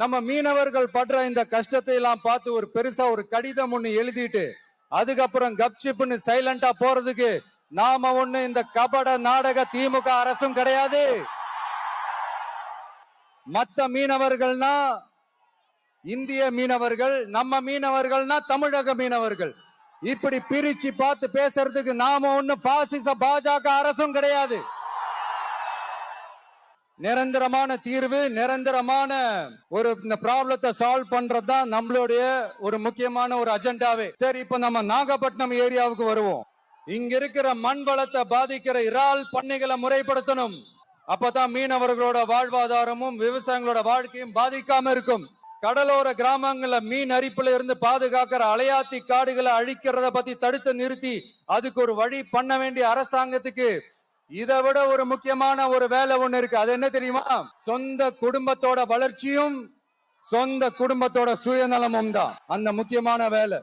நம்ம மீனவர்கள் படுற இந்த கஷ்டத்தை எல்லாம் பார்த்து ஒரு பெருசா ஒரு கடிதம் ஒண்ணு எழுதிட்டு அதுக்கப்புறம் கப்சிப்னு சைலண்டா போறதுக்கு நாம ஒண்ணு இந்த கபட நாடக திமுக அரசும் கிடையாது. மத்த மீனவர்கள்னா இந்திய மீனவர்கள் நம்ம மீனவர்கள்னா தமிழக மீனவர்கள். இப்படி பிரிச்சு பார்த்து பேசுறதுக்கு நாம ஒண்ணு பாசிச பாஜக அரசும் கிடையாது. நிரந்தரமான தீர்வு நிரந்தரமான ஒரு இந்த ப்ராப்ளத்தை சால்வ் பண்றது தான் நம்மளுடைய ஒரு முக்கியமான ஒரு அஜெண்டாவே. சரி இப்ப நம்ம நாகப்பட்டினம் ஏரியாவுக்கு வருவோம். இங்க இருக்கிற மண் வளத்தை பாதிக்கிற இறால் பண்ணைகளை முறைப்படுத்தணும். அப்பதான் மீனவர்களோட வாழ்வாதாரமும் விவசாயிகளோட வாழ்க்கையும் பாதிக்காம இருக்கும். கடலோர கிராமங்கள மீன் அரிப்புல இருந்து பாதுகாக்கிற அலையாத்தி காடுகளை அழிக்கிறத பத்தி தடுத்து நிறுத்தி அதுக்கு ஒரு வழி பண்ண வேண்டிய அரசாங்கத்துக்கு இதை விட ஒரு முக்கியமான ஒரு வேலை ஒண்ணு இருக்கு. அது என்ன தெரியுமா? சொந்த குடும்பத்தோட வளர்ச்சியும் சொந்த குடும்பத்தோட சுயநலமும் தான். அந்த முக்கியமான வேலை.